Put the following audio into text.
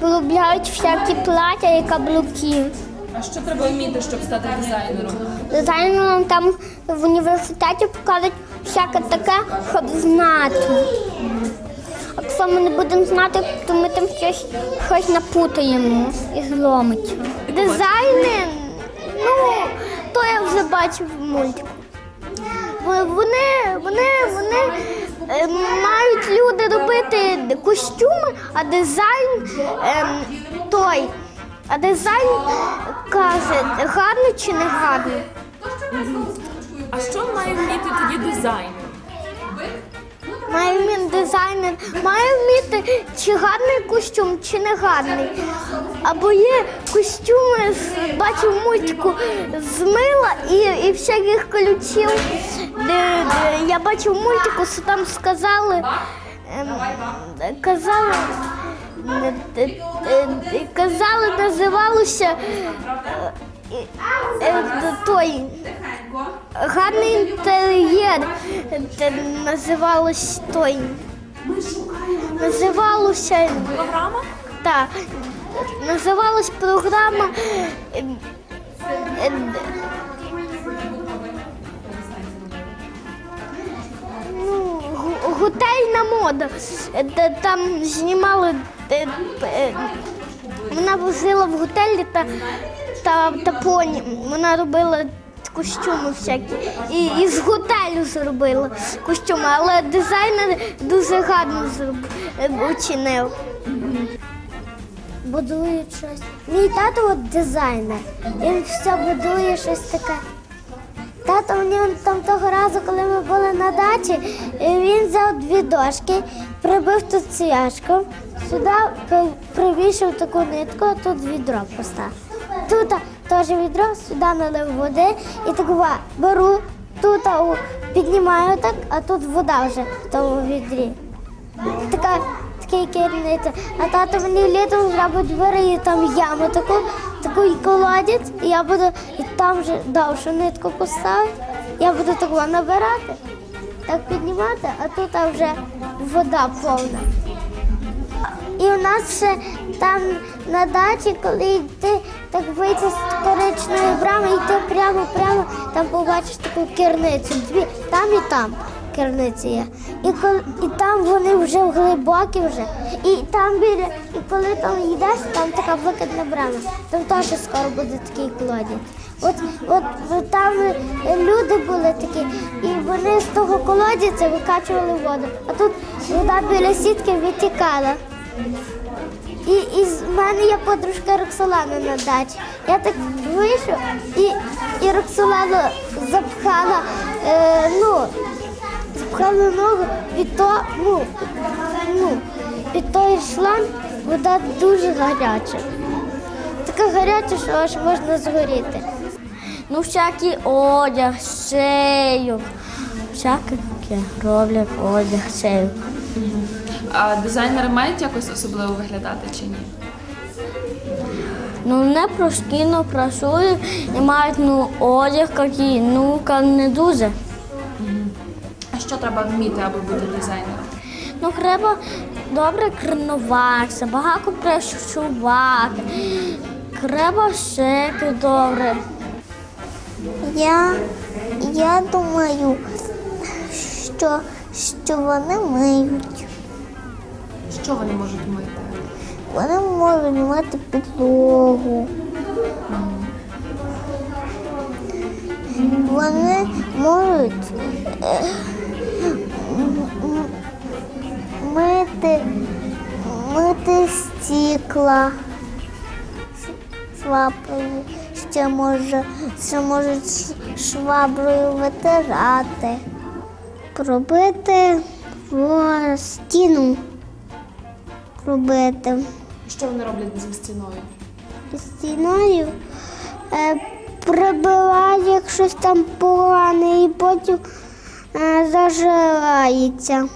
виробляють всякі плаття і каблуки. А що треба вміти, щоб стати дизайнером? Дизайнерам там в університеті покажуть всяке таке, щоб знати. Якщо ми не будемо знати, то ми там щось, щось напутаємо і зломиться. Дизайни, ну, то я вже бачив в мультику. Вони, вони, вони мають люди робити костюми, а дизайн ем, той. А дизайн каже, гарно чи не гарно. А що має вміти тоді дизайнер? Має вміти дизайнер, має вміти, чи гарний костюм, чи не гарний. Або є костюми, бачив мультику з мила і, і всяких ключів. Де, де, я бачив мультику, що там сказали, ем, казали, казали, називалося е, е, той. Гарний інтер'єр називалось той. Називалося Програма? так. Називалась програма. Готельна мода. Е, Там знімали. е, е, Вона жила в готелі та, та, та поні. Вона робила костюми всякі. І, і з готелю зробила костюми, але дизайнер дуже гарно зроб- е, учинив. Будують щось. Мій тато от дизайнер. Він все будує щось таке. Тато мені там того разу, коли ми були на дачі, е, він взяв дві дошки, прибив тут цвяшку, сюди привішив таку нитку, а тут відро поставив. Тут теж відро, сюди налив води і так беру, тут піднімаю так, а тут вода вже в тому відрі. Така, керівниця. А тато мені літом зробить двері і там яму таку, таку і колодязь, і я буду і там вже довшу нитку поставити. Я буду таку набирати, так піднімати, а тут вже вода повна. І у нас ще там на дачі, коли йти, так вийти з коричної брами, йти прямо, прямо, там побачиш таку керницю. Дві там і там керниці є. І коли і там вони вже глибокі вже. І там біля, і коли там йдеш, там така викидна брама. Там теж скоро буде такий колодязь. От, от, там люди були такі, і вони з того колодязя викачували воду. А тут вода біля сітки витікала. І, і з мене є подружка Роксолана на дачі. Я так вийшов і, і Роксолана запхала, е, ну, запхала ногу від то, ну, ну, від тої шланг вода дуже гаряча. Така гаряча, що аж можна згоріти. Ну, всякий одяг, шею, всяке таке роблять одяг, шею. А дизайнери мають якось особливо виглядати чи ні? Ну, не проскійно працюють і мають ну, одяг, який, ну, не дуже. Що треба вміти, аби бути дизайнером? Ну, треба добре тренуватися, багато працювати. Треба шити добре. Я, я думаю, що, що вони миють. Що вони можуть вміти? Вони можуть мити підлогу. Вони можуть мити, мити стекла шваброю. Ще може, ще можуть шваброю витирати. Пробити в стіну. Робити. Що вони роблять зі стіною? стіною, е, прибиває щось там погане і потім е, зажирається.